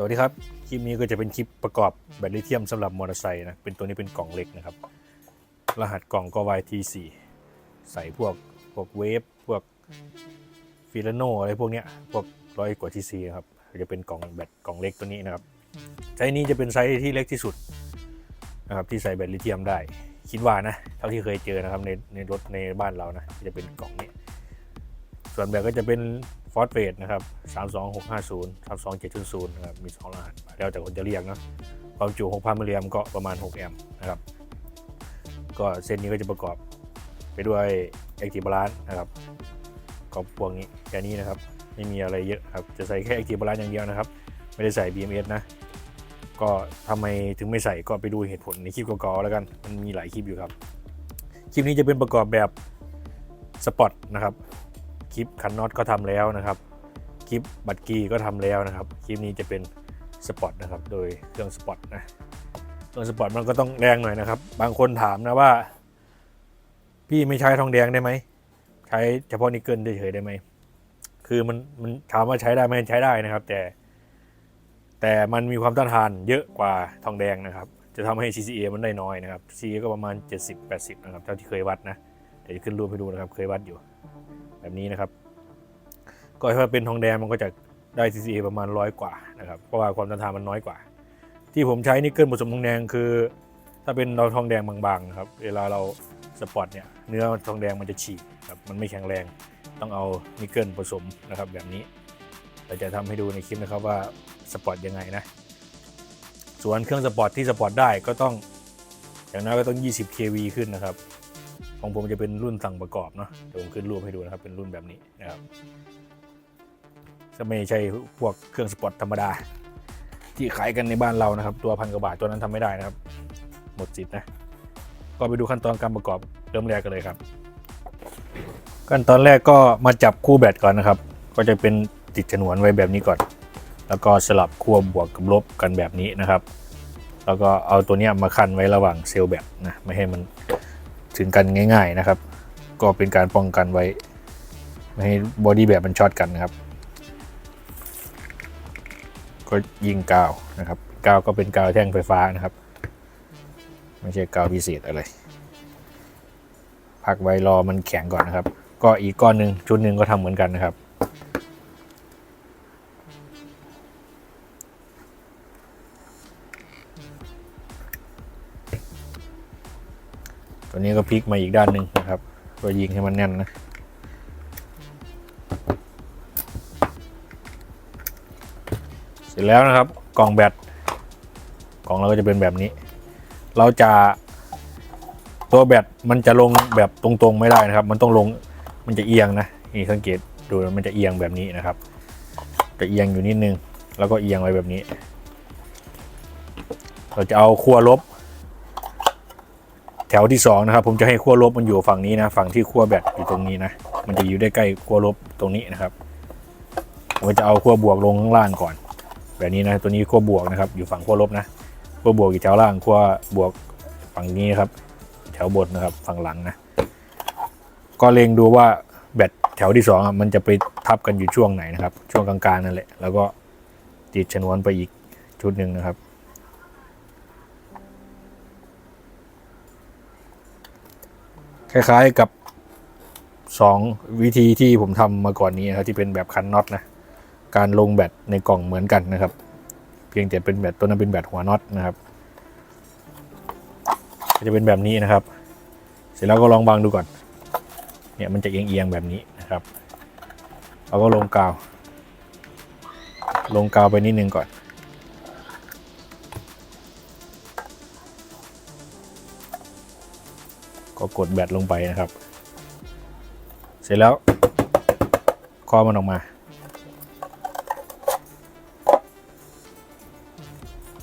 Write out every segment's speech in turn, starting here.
สวัสดีครับ คลิปนี้ก็จะเป็นคลิปประกอบแบตลิเธียมสำหรับมอเตอร์ไซค์นะ เป็นตัวนี้เป็นกล่องเล็กนะครับ รหัสกล่องก็ YT4 ใส่พวกพวกเวฟพวกฟิลโนอะไรพวกเนี้ย พวกร้อยกว่าทีซีนะครับ จะเป็นกล่องแบตกล่องเล็กตัวนี้นะครับ ไซส์นี้จะเป็นไซส์ที่เล็กที่สุดนะครับที่ใส่แบตลิเธียมได้ คิดว่านะ เท่าที่เคยเจอนะครับในในรถในบ้านเรานะ จะเป็นกล่องนี้ ส่วนแบตก็จะเป็นฟอสเฟตนะครับ 32650 32700นะครับ มี 2 รหัส แล้วแต่คนจะเรียกเนอะความจุ 6,000มิลลิแอมป์ก็ประมาณ 6 แอมป์นะครับ ก็เส้นนี้ก็จะประกอบไปด้วย Active Balance นะครับก็พวกนี้แค่นี้นะครับ ไม่มีอะไรเยอะครับ จะใส่แค่ Active Balance อย่างเดียวนะครับ ไม่ได้ใส่ BMS นะ ก็ทำไมถึงไม่ใส่ก็ไปดูเหตุผลในคลิปเก่าๆแล้วกัน มันมีหลายคลิปอยู่ครับ คลิปนี้จะเป็นประกอบแบบสปอตนะครับ คลิปคันน็อตก็ทำแล้วนะครับ คลิปบัตรกีก็ทำแล้วนะครับ คลิปนี้จะเป็นสปอตนะครับ โดยเครื่องสปอตนะเครื่องสปอตมันก็ต้องแรงหน่อยนะครับ บางคนถามนะว่า พี่ไม่ใช้ทองแดงได้ไหม ใช้เฉพาะนิกเกิลเฉยๆได้ไหม คือมันมันถามว่าใช้ได้ไหมใช้ได้นะครับ แต่ แต่มันมีความต้านทานเยอะกว่าทองแดงนะครับจะทำให้ CCA มันได้น้อยนะครับ CCA ก็ประมาณ 70-80 นะครับ เท่าที่เคยวัดนะ เดี๋ยวจะขึ้นรูปให้ดูนะครับ เคยวัดอยู่ แบบนี้นะครับ ก็ถ้าเป็นทองแดงมันก็จะได้ CCA ประมาณร้อยกว่านะครับเพราะว่าความต้านทานมันน้อยกว่า ที่ผมใช้นิกเกิลผสมทองแดงคือ ถ้าเป็นเราทองแดงบางๆครับเวลาเราสปอร์ตเนี่ยเนื้อทองแดงมันจะฉีกครับมันไม่แข็งแรงต้องเอานิกเกิลผสมนะครับแบบนี้เราจะทำให้ดูในคลิปนะครับว่าสปอร์ตยังไงนะส่วนเครื่องสปอร์ตที่สปอร์ตได้ก็ต้องอย่างน้อยก็ต้อง 20 kV ขึ้นนะครับ ของผมจะเป็นรุ่นสั่งประกอบเนาะเดี๋ยวผมขึ้นรูปให้ดูนะครับเป็นรุ่นแบบนี้นะครับจะไม่ใช่พวกเครื่องสปอร์ตธรรมดา ที่ขายกันในบ้านเรานะครับ ตัวพันกว่าบาทตัวนั้นทำไม่ได้นะครับ หมดสิทธิ์นะก็ไปดูขั้นตอนการประกอบเริ่มแรกกันเลยครับ ขั้นตอนแรกก็มาจับคู่แบตก่อนนะครับ ก็จะเป็นติดฉนวนไว้แบบนี้ก่อน แล้วก็สลับขั้วบวกกับลบกันแบบนี้นะครับ แล้วก็เอาตัวนี้มาคันไว้ระหว่างเซลล์แบตนะไม่ให้มัน ถึงกันง่าย ๆนะครับ ก็เป็นการป้องกันไว้ ไม่ให้บอดี้แบบมันช็อตกันนะครับ ก็ยิงกาวนะครับกาวก็เป็นกาวแท่งไฟฟ้านะครับ ไม่ใช่กาวพิเศษอะไร พักไว้รอมันแข็งก่อนนะครับ ก็อีกก้อนหนึ่งชุดหนึ่งก็ทำเหมือนกันนะครับ ตัวนี้ก็พลิกมาอีกด้านหนึ่งนะครับก็ยิงให้มันแน่นนะเสร็จแล้วนะครับกล่องแบตกล่องเราก็จะเป็นแบบนี้ เราจะตัวแบตมันจะลงแบบตรงๆไม่ได้นะครับ มันต้องลงมันจะเอียงนะนี่สังเกตดูมันจะเอียงแบบนี้นะครับ จะเอียงอยู่นิดนึง แล้วก็เอียงไว้แบบนี้ เราจะเอาขั้วลบ แถวที่2นะครับผมจะให้ขั้วลบมันอยู่ฝั่งนี้นะฝั่งที่ขั้วแบตอยู่ตรงนี้นะมันจะอยู่ได้ใกล้ขั้วลบตรงนี้นะครับผมจะเอาขั้วบวกลงข้างล่างก่อน แบบนี้นะตัวนี้ขั้วบวกนะครับ อยู่ฝั่งขั้วลบนะขั้วบวกอยู่แถวล่างขั้วบวกฝั่งนี้ครับ แถวบนนะครับฝั่งหลังนะก็เล็งดูว่าแบตแถวที่2อะมันจะไปทับกันอยู่ช่วงไหนนะครับ ช่วงกลางๆนั่นแหละแล้วก็ติดชนวนไปอีกชุดหนึ่งนะครับ คล้ายๆกับ 2 วิธีที่ผมทำมาก่อนนี้นะครับที่เป็นแบบคันน็อตนะการลงแบตในกล่องเหมือนกันนะครับ เพียงแต่เป็นแบตตัวนั้นเป็นแบตหัวน็อตนะครับก็จะเป็นแบบนี้นะครับ เสร็จแล้วก็ลองวางดูก่อน เนี่ยมันจะเอียงๆแบบนี้นะครับเราก็ลงกาว ลงกาวไปนิดนึงก่อน ก็กดแบตลงไปนะครับ เสร็จแล้วคอมันออกมา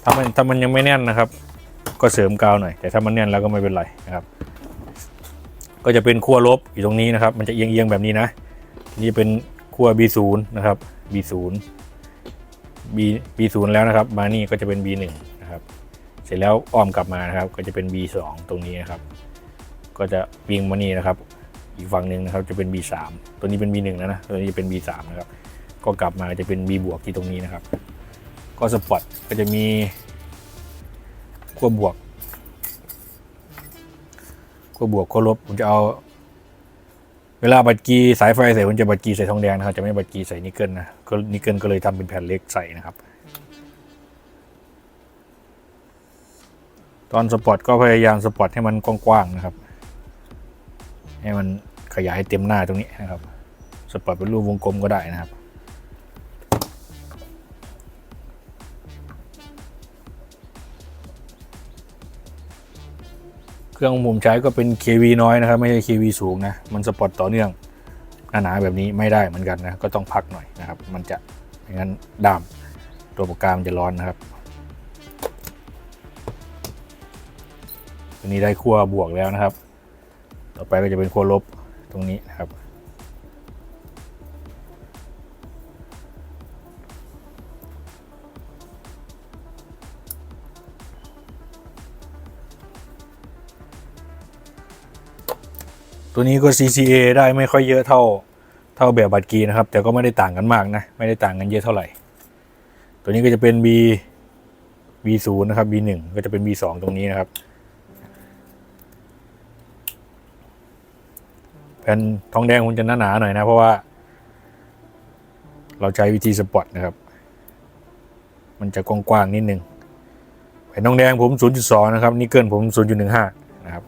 ถ้ามันถ้ามันยังไม่แน่นนะครับ ก็เสริมกาวหน่อย แต่ถ้ามันแน่นแล้วก็ไม่เป็นไรนะครับ ก็จะเป็นขั้วลบอยู่ตรงนี้นะครับ มันจะเอียงๆแบบนี้นะ นี่เป็นขั้ว B0 นะครับ B0 B B0 แล้วนะครับ มานี่ก็จะเป็น B1 นะครับ เสร็จแล้วอ้อมกลับมานะครับ ก็จะเป็น B2 ตรงนี้นะครับ ก็จะวิ่งมานี่นะครับ อีกฝั่งหนึ่งนะครับจะเป็น B3 ตัวนี้เป็น B1 แล้วนะตัวนี้จะเป็น B3 นะครับก็กลับมาจะเป็น B บวกที่ตรงนี้นะครับ ก็สปอร์ตก็จะมีขั้วบวกขั้วบวกขั้วลบผมจะเอา เวลาบัตรกีสายไฟใส่ผมจะบัตรกีใส่ทองแดงนะครับจะไม่บัตรกีใส่นิกเกิลนะก็นิกเกิลก็เลยทำเป็นแผ่นเล็กใส่นะครับ ตอนสปอร์ตก็พยายามสปอร์ตให้มันกว้างๆนะครับ ให้มันขยายเต็มหน้าตรงนี้นะครับสปอร์ตเป็นรูปวงกลมก็ได้นะครับ เครื่องของผมใช้ก็เป็น KV น้อยนะครับ ไม่ใช่ KV สูงนะ มันสปอร์ตต่อเนื่องหนาๆแบบนี้ไม่ได้เหมือนกันนะ ก็ต้องพักหน่อยนะครับ มันจะไม่งั้นดามตัวปากกามันจะร้อนนะครับตัวนี้ได้ขั้วบวกแล้วนะครับ ต่อไปก็จะเป็นขั้วลบตรงนี้นะครับ ตัวนี้ก็ CCA ได้ไม่ค่อยเยอะเท่าเท่าแบบบัตรกีนะครับ แต่ก็ไม่ได้ต่างกันมากนะ ไม่ได้ต่างกันเยอะเท่าไหร่ ตัวนี้ก็จะเป็น B B0 นะครับ B1 ก็จะเป็น B2 ตรงนี้นะครับ แผ่นทองแดงมันจะหนาๆหน่อยนะ เพราะว่า เราใช้วิธีสปอร์ตนะครับ มันจะกว้างๆนิดนึงแผ่นทองแดงผม 0.2 นะครับนิกเกิลผม 0.15 นะครับ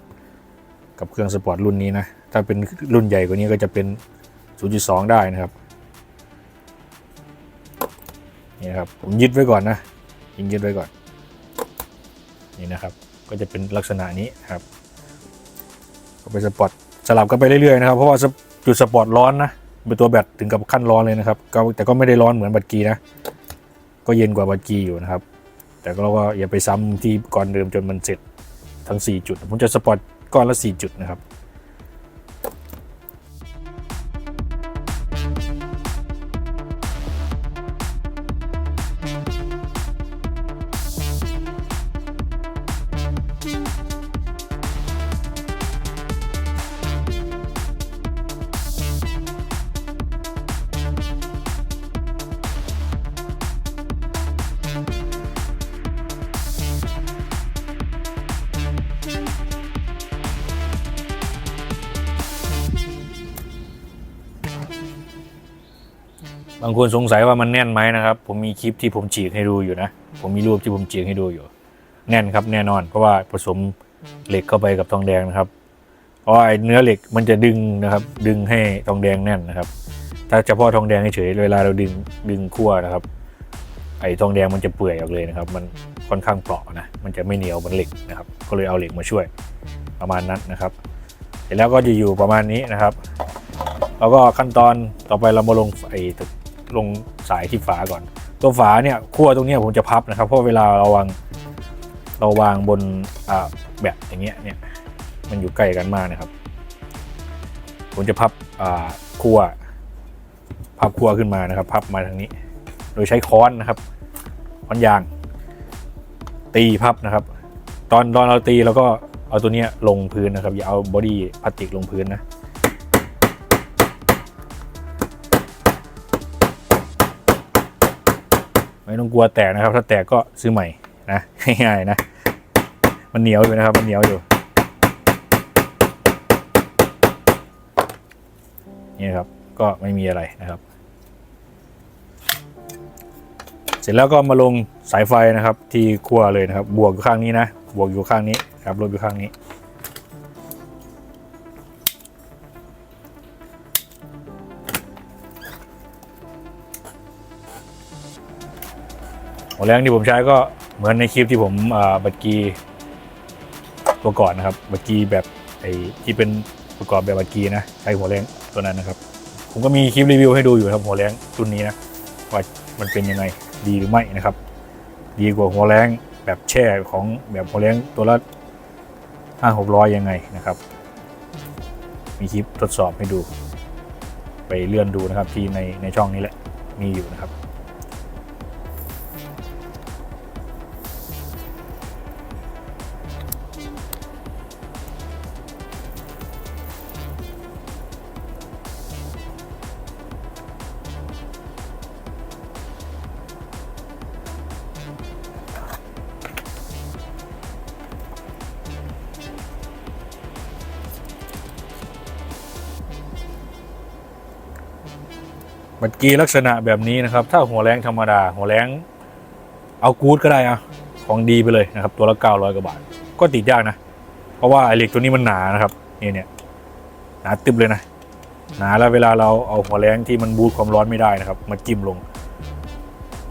กับเครื่องสปอร์ตรุ่นนี้นะ ถ้าเป็นรุ่นใหญ่กว่านี้ก็จะเป็น 0.2 ได้นะครับนี่นะครับผมยึดไว้ก่อนนะยิงยึดไว้ก่อนนี่นะครับ ก็จะเป็นลักษณะนี้ครับก็เป็นสปอร์ต สลับกันไปเรื่อยๆนะครับเพราะว่าจุดสปอร์ตร้อนนะเป็นตัวแบตถึงกับขั้นร้อนเลยนะครับก็แต่ก็ไม่ได้ร้อนเหมือนบัตรกีนะ ก็เย็นกว่าบัตรกีอยู่นะครับ แต่เราก็อย่าไปซ้ำที่ก่อนเดิมจนมันเสร็จทั้ง 4 จุด ผมจะสปอร์ตก้อนละ 4 จุดนะครับ คนสงสัยว่ามันแน่นไหมนะครับ ผมมีคลิปที่ผมฉีกให้ดูอยู่นะ ผมมีรูปที่ผมฉีกให้ดูอยู่ แน่นครับแน่นอน เพราะว่าผสมเหล็กเข้าไปกับทองแดงนะครับเพราะไอ้เนื้อเหล็กมันจะดึงนะครับ ดึงให้ทองแดงแน่นนะครับ ถ้าเฉพาะทองแดงเฉยเวลาเราดึงดึงขั้วนะครับ ไอ้ทองแดงมันจะเปื่อยออกเลยนะครับ มันค่อนข้างเปราะนะ มันจะไม่เหนียวเหมือนเหล็กนะครับ ก็เลยเอาเหล็กมาช่วยประมาณนั้นนะครับ เสร็จแล้วก็จะอยู่ประมาณนี้นะครับ แล้วก็ขั้นตอนต่อไปเรามาลงไอ้ ลงสายที่ฝาก่อน ตัวฝาเนี่ยขั้วตรงนี้ผมจะพับนะครับ เพราะเวลาเราวางเราวางบนแบบอย่างเงี้ยเนี่ยมันอยู่ใกล้กันมากนะครับ ผมจะพับขั้วพับขั้วขึ้นมานะครับ พับมาทางนี้ โดยใช้ค้อนนะครับค้อนยาง ตีพับนะครับ ตอนตอนเราตีเราก็เอาตัวเนี้ยลงพื้นนะครับ อย่าเอาบอดี้พลาสติกลงพื้นนะ ไม่ต้องกลัวแตกนะครับ ถ้าแตกก็ซื้อใหม่นะง่ายๆนะ มันเหนียวอยู่นะครับ มันเหนียวอยู่นี่ครับก็ไม่มีอะไรนะครับ เสร็จแล้วก็มาลงสายไฟนะครับ ที่ขัวเลยนะครับ บวกอยู่ข้างนี้นะ บวกอยู่ข้างนี้ครับลบอยู่ข้างนี้ แรงที่ผมใช้ก็เหมือนในคลิปที่ผมบัตรกีตัวก่อนนะครับ บัตรกีแบบไอ้ที่เป็นประกอบแบบบัตรกีนะใช้หัวแรงตัวนั้นนะครับ ผมก็มีคลิปรีวิวให้ดูอยู่ครับหัวแรงรุ่นนี้นะว่ามันเป็นยังไงดีหรือไม่นะครับ ดีกว่าหัวแรงแบบแช่ของแบบหัวแรงตัวละห้าหกร้อยยังไงนะครับ มีคลิปทดสอบให้ดู ไปเลื่อนดูนะครับที่ในในช่องนี้แหละมีอยู่นะครับ กีลักษณะแบบนี้นะครับ ถ้าหัวแรงธรรมดา หัวแรงเอากู๊ดก็ได้อะของดีไปเลยนะครับ ตัวละ900กว่าบาท ก็ติดยากนะ เพราะว่าไอเหล็กตัวนี้มันหนานะครับนี่เนี่ยหนาตึบเลยนะ หนาแล้วเวลาเราเอาหัวแรงที่มันบูทความร้อนไม่ได้นะครับ มาจิ้มลง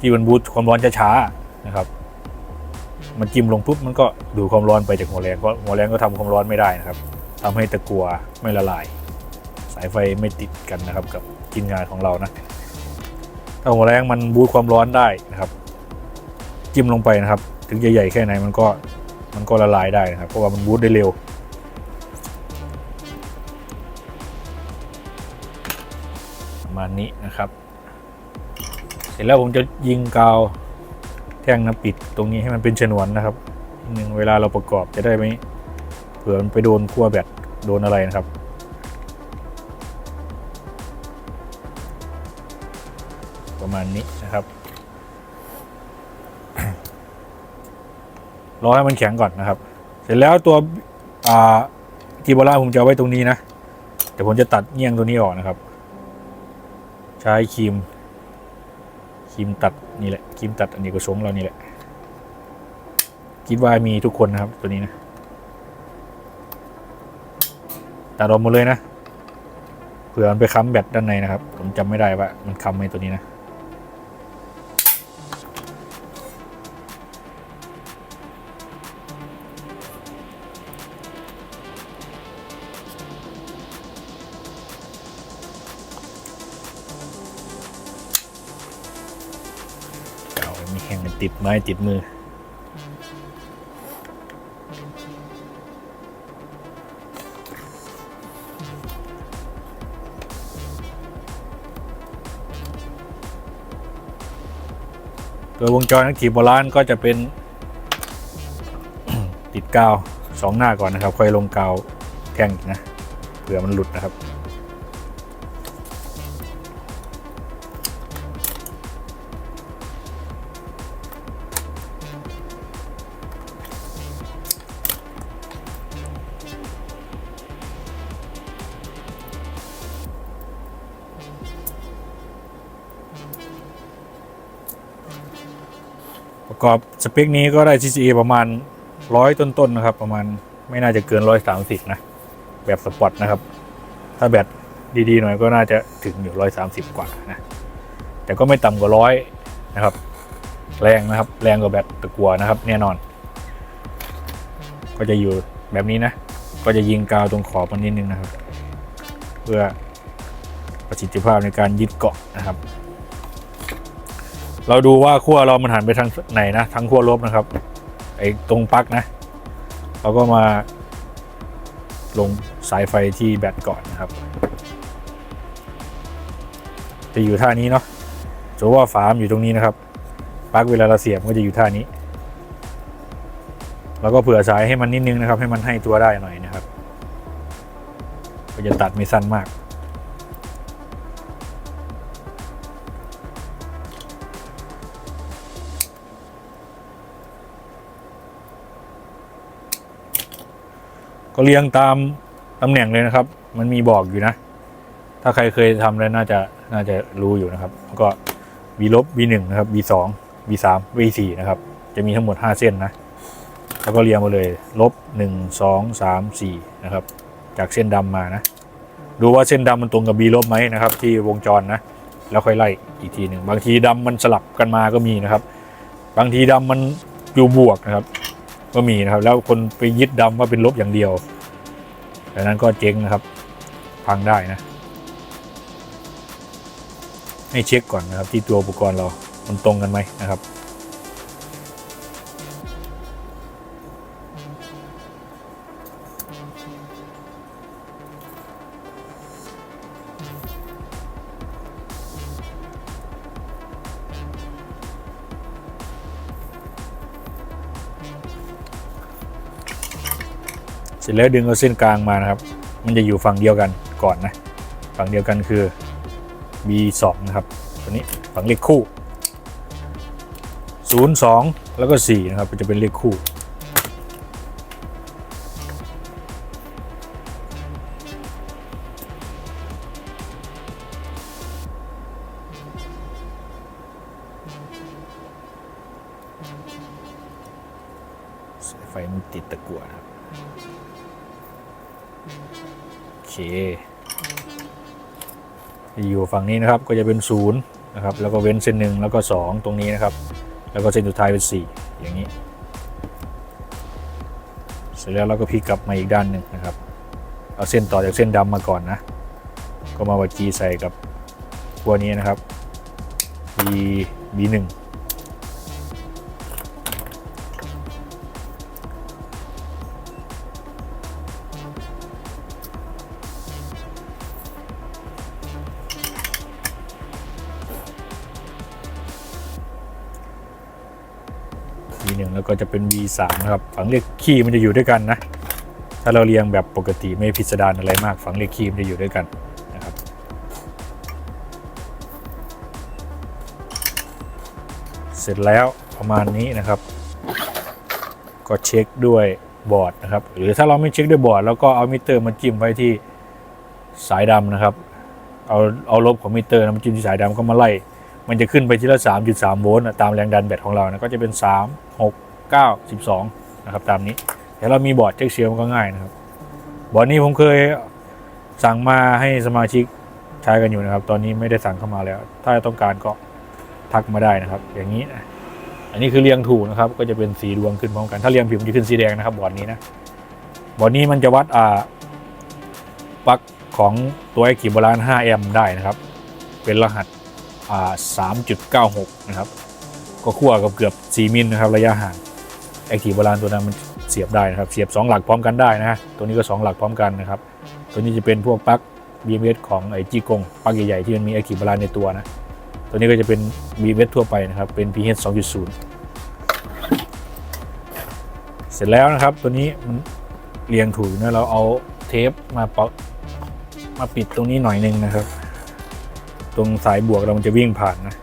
ที่มันบูทความร้อนช้าๆนะครับ มันจิ้มลงปุ๊บมันก็ดูดความร้อนไปจากหัวแรงเพราะหัวแรงก็ทำความร้อนไม่ได้นะครับทำให้ตะกัวไม่ละลาย สายไฟไม่ติดกันนะครับกับชิ้นงานของเรานะ ถ้าหัวแรงมันบูทความร้อนได้นะครับ จิ้มลงไปนะครับ ถึงจะใหญ่แค่ไหนมันก็มันก็ละลายได้นะครับ เพราะว่ามันบูทได้เร็วประมาณนี้นะครับ เสร็จแล้วผมจะยิงกาวแท่งน้ำปิดตรงนี้ให้มันเป็นฉนวนนะครับนิดนึงเวลาเราประกอบจะได้ไม่เผื่อมันไปโดนขั้วแบตโดนอะไรนะครับ มาณนี้นะครับ รอให้มันแข็งก่อนนะครับ เสร็จแล้วตัวอ่ากีโบล่าผมจะเอาไว้ตรงนี้นะแต่ผมจะตัดเงี้ยงตัวนี้ออกนะครับ ใช้ครีมครีมตัดนี่แหละครีมตัดอันนี้ก็ชงเรานี่แหละคิดว่ามีทุกคนนะครับตัวนี้นะตัดออกหมดเลยนะเผื่อมันไปค้ำแบตด้านในนะครับ ผมจำไม่ได้ว่ามันค้ำไหมตัวนี้นะ ติดไม้ติดมือตัววงจรนักขี่โบราณก็จะเป็น ติดกาวสองหน้าก่อนนะครับ ค่อยลงกาวแท่งนะเผื่อมันหลุดนะครับ ประกอบสเปคนี้ก็ได้ TCA ประมาณร้อยต้นๆนะครับ ประมาณไม่น่าจะเกินร้อยสามสิบนะ แบบสปอร์ตนะครับ ถ้าแบตดีๆหน่อยก็น่าจะถึงอยู่ร้อยสามสิบกว่านะ แต่ก็ไม่ต่ำกว่าร้อยนะครับ แรงนะครับ แรงกว่าแบตตะกัวนะครับ แน่นอน ก็จะอยู่แบบนี้นะ ก็จะยิงกาวตรงขอบมันนิดนึงนะครับ เพื่อประสิทธิภาพในการยึดเกาะนะครับ เราดูว่าขั้วเรามันหันไปทางไหนนะทางขั้วลบนะครับ ไอ้ตรงปลั๊กนะ เราก็มาลงสายไฟที่แบตก่อนนะครับ จะอยู่ท่านี้เนาะสมมติว่าฝามอยู่ตรงนี้นะครับปลั๊กเวลาเราเสียบมันก็จะอยู่ท่านี้เราก็เผื่อสายให้มันนิดนึงนะครับ ให้มันให้ตัวได้หน่อยนะครับ ก็จะตัดไม่สั้นมาก ก็เรียงตามตำแหน่งเลยนะครับ มันมีบอกอยู่นะ ถ้าใครเคยทำแล้วน่าจะน่าจะรู้อยู่นะครับ แล้วก็ B ลบ B หนึ่งนะครับ B สอง B สาม B สี่นะครับ จะมีทั้งหมดห้าเส้นนะ แล้วก็เรียงมาเลย ลบหนึ่งสองสามสี่นะครับ จากเส้นดำมานะ ดูว่าเส้นดำมันตรงกับ B ลบไหมนะครับ ที่วงจรนะ แล้วค่อยไล่อีกทีหนึ่ง บางทีดำมันสลับกันมาก็มีนะครับ บางทีดำมันอยู่บวกนะครับ ก็มีนะครับ แล้วคนไปยึดดำว่าเป็นลบอย่างเดียวดังนั้นก็เจ๊งนะครับ พังได้นะ ให้เช็คก่อนนะครับ ที่ตัวอุปกรณ์เรา มันตรงกันไหมนะครับ แล้วดึงเอาเส้นกลางมานะครับ มันจะอยู่ฝั่งเดียวกันก่อนนะ ฝั่งเดียวกันคือ B2 นะครับ ตัวนี้ฝั่งเลขคู่ 0 2 แล้วก็ 4 นะครับจะเป็นเลขคู่ ฝั่งนี้นะครับก็จะเป็นศูนย์นะครับแล้วก็เว้นเส้นหนึ่งแล้วก็สองตรงนี้นะครับ แล้วก็เส้นสุดท้ายเป็นสี่อย่างนี้ เสร็จแล้วเราก็พลิกกลับมาอีกด้านหนึ่งนะครับ เอาเส้นต่อจากเส้นดำมาก่อนนะ ก็มาวัดจีใส่กับตัวนี้นะครับ B B1 B1 แล้วก็จะเป็น B3 นะครับฝังเลขคีย์มันจะอยู่ด้วยกันนะ ถ้าเราเรียงแบบปกติไม่พิสดารอะไรมาก ฝังเลขคีย์มันจะอยู่ด้วยกันนะครับเสร็จแล้วประมาณนี้นะครับ ก็เช็คด้วยบอร์ดนะครับ หรือถ้าเราไม่เช็คด้วยบอร์ดแล้วก็เอามิเตอร์มาจิ้มไว้ที่สายดำนะครับ เอาเอาลบของมิเตอร์มาจิ้มที่สายดำก็มาไล่ มันจะขึ้นไปที่ละ 3.3 โวลต์ตามแรงดันแบตของเรานะก็จะเป็น 3 6 9 12 นะครับ ตามนี้แต่เรามีบอร์ดเช็คเชียร์มันก็ง่ายนะครับ บอร์ดนี้ผมเคยสั่งมาให้สมาชิกใช้กันอยู่นะครับ ตอนนี้ไม่ได้สั่งเข้ามาแล้ว ถ้าต้องการก็ทักมาได้นะครับ อย่างนี้นะอันนี้คือเรียงถูกนะครับ ก็จะเป็นสีดวงขึ้นพร้อมกันถ้าเรียงผิดมันจะขึ้นสีแดงนะครับ บอร์ดนี้นะบอร์ดนี้มันจะวัดอ่าปลั๊กของตัวไอคิโบราณ5แอมป์ได้นะครับ เป็นรหัส 3.96 นะครับ ก็ขั้วกับเกือบ 4 มิลนะครับระยะห่างแอคทีฟโบราณตัวนั้นมันเสียบได้นะครับ เสียบ 2 หลักพร้อมกันได้นะ ตัวนี้ก็ 2 หลักพร้อมกันนะครับ ตัวนี้จะเป็นพวกปลั๊ก BMS ของไอจีกงปลั๊กใหญ่ๆที่มันมีแอคทีฟโบราณในตัวนะ ตัวนี้ก็จะเป็น BMS ทั่วไปนะครับ เป็น PH 2.0 เสร็จแล้วนะครับ ตัวนี้มันเรียงถูกนะ เราเอาเทปมาปมาปิดตรงนี้หน่อยหนึงนะครับ ตรงสายบวกเรามันจะวิ่งผ่านนะ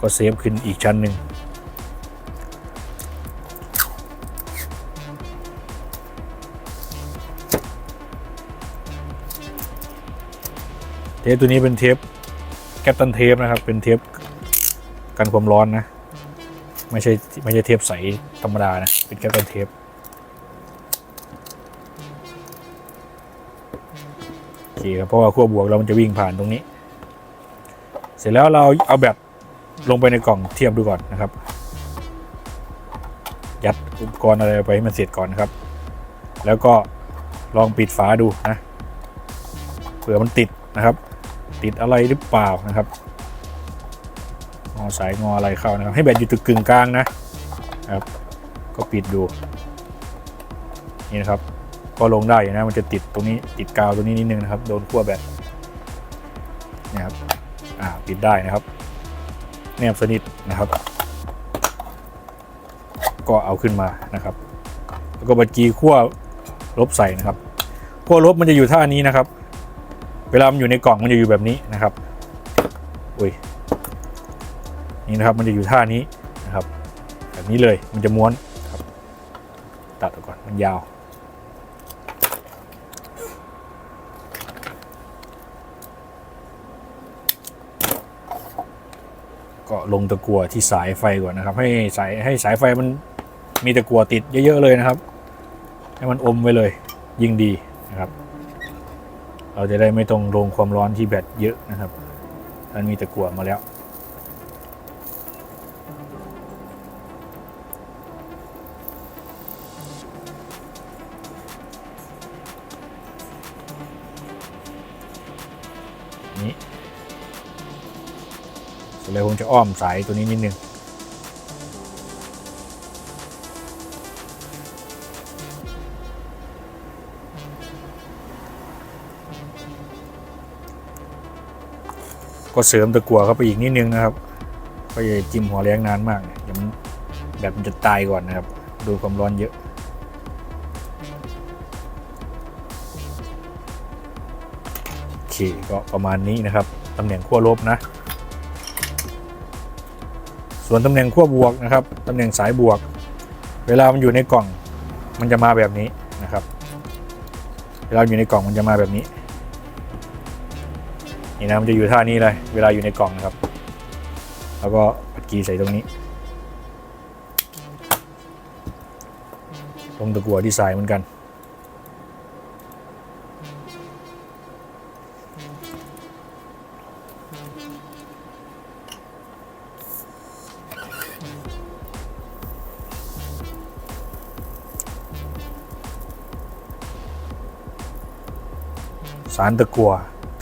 ก็เซฟขึ้นอีกชั้นหนึ่งเทปตัวนี้เป็นเทปแคปตันเทปนะครับ เป็นเทปกันความร้อนนะ ไม่ใช่ไม่ใช่เทปใสธรรมดานะ เป็นแคปตันเทป โอเคครับเพราะว่าขั้วบวกเรามันจะวิ่งผ่านตรงนี้ เสร็จแล้วเราเอาแบตลงไปในกล่องเทียบดูก่อนนะครับ ยัดอุปกรณ์อะไรไปให้มันเสร็จก่อนนะครับ แล้วก็ลองปิดฝาดูนะเผื่อมันติดนะครับ ติดอะไรหรือเปล่านะครับงอสายงออะไรเข้านะครับ ให้แบตอยู่ตึกกึ่งกลางนะครับ ก็ปิดดูนี่นะครับ ก็ลงได้อยู่นะมันจะติดตรงนี้ติดกาวตรงนี้นิดนึงนะครับ โดนขั้วแบตนี่ครับอ่าปิดได้นะครับ แนบสนิทนะครับ ก็เอาขึ้นมานะครับ แล้วก็บัญชีขั้วลบใส่นะครับขั้วลบมันจะอยู่ท่านี้นะครับ เวลามันอยู่ในกล่องมันจะอยู่แบบนี้นะครับอุ้ยนี่นะครับมันจะอยู่ท่านี้นะครับ แบบนี้เลยมันจะม้วนครับ ตัดออกก่อนมันยาว ก็ลงตะกั่วที่สายไฟก่อนนะครับ ให้สายให้สายไฟมันมีตะกั่วติดเยอะๆเลยนะครับ ให้มันอมไว้เลยยิ่งดีนะครับ เราจะได้ไม่ต้องลงความร้อนที่แบตเยอะนะครับมันมีตะกั่วมาแล้ว ผมจะอ้อมสายตัวนี้นิดนึงก็เสริมตะกั่วเข้าไปอีกนิดนึงนะครับก็อย่าจิ้มหัวแรงนานมากเนี่ยเดี๋ยวมันแบบมันจะตายก่อนนะครับ ดูความร้อนเยอะโอเคก็ประมาณนี้นะครับตำแหน่งขั้วลบนะ ส่วนตำแหน่งขั้วบวกนะครับตำแหน่งสายบวก เวลามันอยู่ในกล่องมันจะมาแบบนี้นะครับ เวลาอยู่ในกล่องมันจะมาแบบนี้นี่นะมันจะอยู่ท่านี้เลย เวลาอยู่ในกล่องนะครับ แล้วก็ปัดกีใส่ตรงนี้ ตรงตะกั่วที่ใส่เหมือนกัน สารตะกัว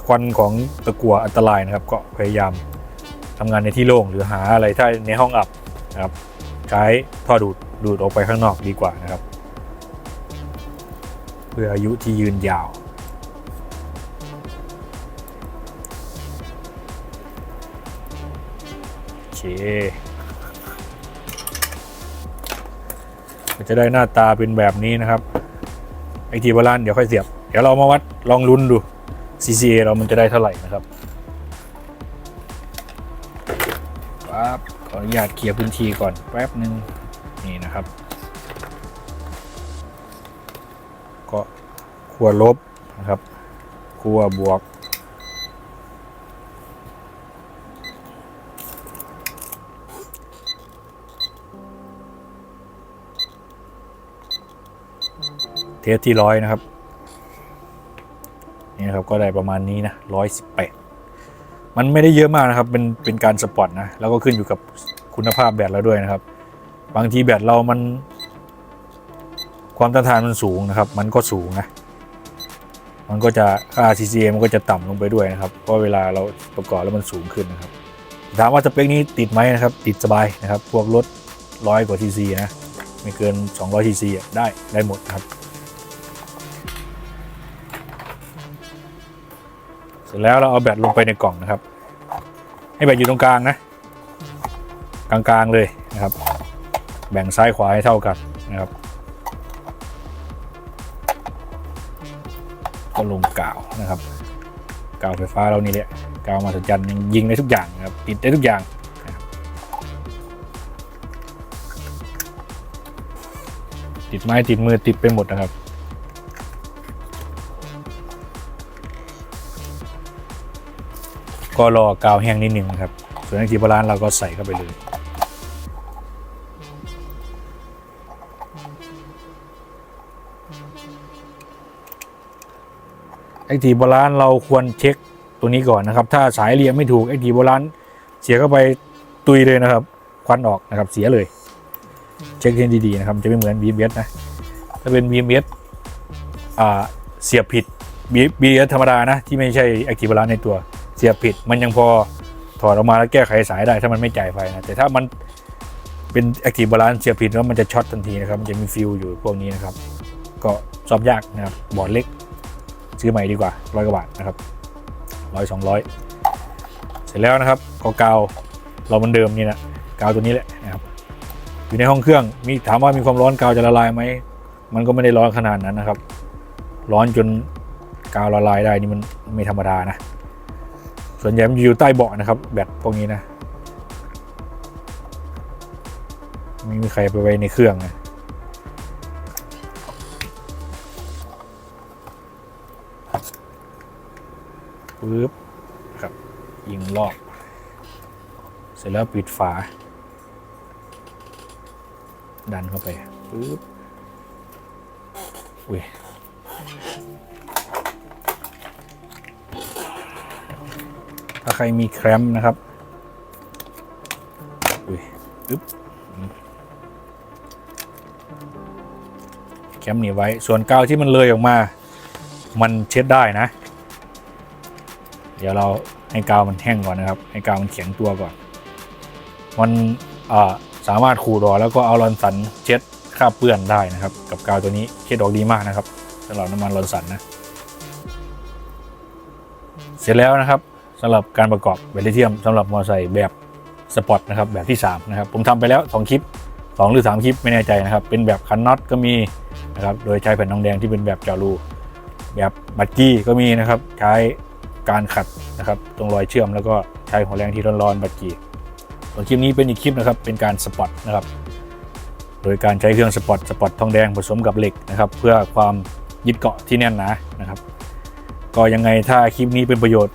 ควันของตะกัวอันตรายนะครับ ก็พยายามทำงานในที่โล่งหรือหาอะไรถ้าในห้องอับนะครับใช้ท่อดูดดูดออกไปข้างนอกดีกว่านะครับ เพื่ออายุที่ยืนยาว โอเคจะได้หน้าตาเป็นแบบนี้นะครับไอทีบาลานเดี๋ยวค่อยเสียบ เดี๋ยวเรามาวัดลองลุ้นดู CCA เรามันจะได้เท่าไหร่นะครับปั๊บขออนุญาตเคลียร์พื้นที่ก่อนแป๊บหนึ่งนี่นะครับ ก็ขั้วลบนะครับขั้วบวกเทสที่ร้อยนะครับ นี่นะครับก็ได้ประมาณนี้นะร้อยสิบแปดมันไม่ได้เยอะมากนะครับ เป็นเป็นการสปอตนะแล้วก็ขึ้นอยู่กับคุณภาพแบตเราด้วยนะครับ บางทีแบตเรามัน ความต้านทานมันสูงนะครับ มันก็สูงนะมันก็จะค่า CCA มันก็จะต่ำลงไปด้วยนะครับ เพราะเวลาเราประกอบแล้วมันสูงขึ้นนะครับ ถามว่าสเปคนี้ติดไหมนะครับ ติดสบายนะครับ พวกรถร้อยกว่า TC นะ ไม่เกิน 200 TC อะได้ได้หมดนะครับ เสร็จแล้วเราเอาแบตลงไปในกล่องนะครับ ให้แบตอยู่ตรงกลางนะ กลางๆเลยนะครับ แบ่งซ้ายขวาให้เท่ากันนะครับ ก็ลงกาวนะครับกาวไฟฟ้าเรานี่แหละกาวมาสัจจันยิงได้ทุกอย่างนะครับติดได้ทุกอย่างติดไม้ติดมือติดไปหมดนะครับ ก็รอกาวแห้งนิดนึงนะครับ ส่วนไอทีบาลานเราก็ใส่เข้าไปเลยไอทีบาลานเราควรเช็คตัวนี้ก่อนนะครับ ถ้าสายเรียงไม่ถูกไอทีบาลานเสียเข้าไปตุยเลยนะครับ ควันออกนะครับเสียเลย เช็คให้ดีๆนะครับ จะไม่เหมือน BBS นะ ถ้าเป็น BBS อ่าเสียบผิด BBS ธรรมดานะ ที่ไม่ใช่ Active Balance ในตัว เสียบผิดมันยังพอถอดออกมาแล้วแก้ไขสายได้ถ้ามันไม่จ่ายไฟนะแต่ถ้ามันเป็น Active Balance เสียบผิดแล้วมันจะช็อตทันทีนะครับมันจะมีฟิวอยู่พวกนี้นะครับ ก็ซ่อมยากนะครับบอร์ดเล็ก ซื้อใหม่ดีกว่าร้อยกว่าบาทนะครับร้อยสองร้อยเสร็จแล้วนะครับก็กาวเราเหมันเดิมนี่นะกาวตัวนี้แหละนะครับอยู่ในห้องเครื่องมีถามว่ามีความร้อนกาวจะละลายไหมมันก็ไม่ได้ร้อนขนาดนั้นนะครับ ร้อนจนกาวละลายได้นี่มันไม่ธรรมดานะ ส่วนใหญ่มันอยู่ใต้เบาะนะครับ แบตพวกนี้นะไม่มีใครไปไว้ในเครื่องนะปึ๊บครับ ยิงรอบเสร็จแล้วปิดฝา ดันเข้าไปปึ๊บอุ้ย ใครมีแคมป์นะครับอุ้ยปึ๊บแคมป์หนีไว้ ส่วนกาวที่มันเลยออกมา มันเช็ดได้นะ เดี๋ยวเราให้กาวมันแห้งก่อนนะครับ ให้กาวมันแข็งตัวก่อน มันสามารถขูดออกแล้วก็เอาลอนสันเช็ดคราบเปื้อนได้นะครับ กับกาวตัวนี้เช็ดออกดีมากนะครับสำหรับน้ำมันลอนสันนะ เสร็จแล้วนะครับ สำหรับการประกอบแบตลิเทียมสำหรับมอเตอร์ไซค์แบบสปอร์ตนะครับแบบที่3นะครับผมทำไปแล้ว 2 คลิป 2 หรือ 3 คลิปไม่แน่ใจนะครับ เป็นแบบคันน็อตก็มีนะครับโดยใช้แผ่นทองแดงที่เป็นแบบเจาะรู แบบบัตกี้ก็มีนะครับ ใช้การขัดนะครับตรงรอยเชื่อมแล้วก็ใช้หัวแรงที่ร้อนๆบัตกี้ส่วนคลิปนี้เป็นอีกคลิปนะครับเป็นการสปอร์ตนะครับโดยการใช้เครื่องสปอร์ตสปอร์ตทองแดงผสมกับเหล็กนะครับเพื่อความยึดเกาะที่แน่นหนานะครับ ก็ยังไงถ้าคลิปนี้เป็นประโยชน์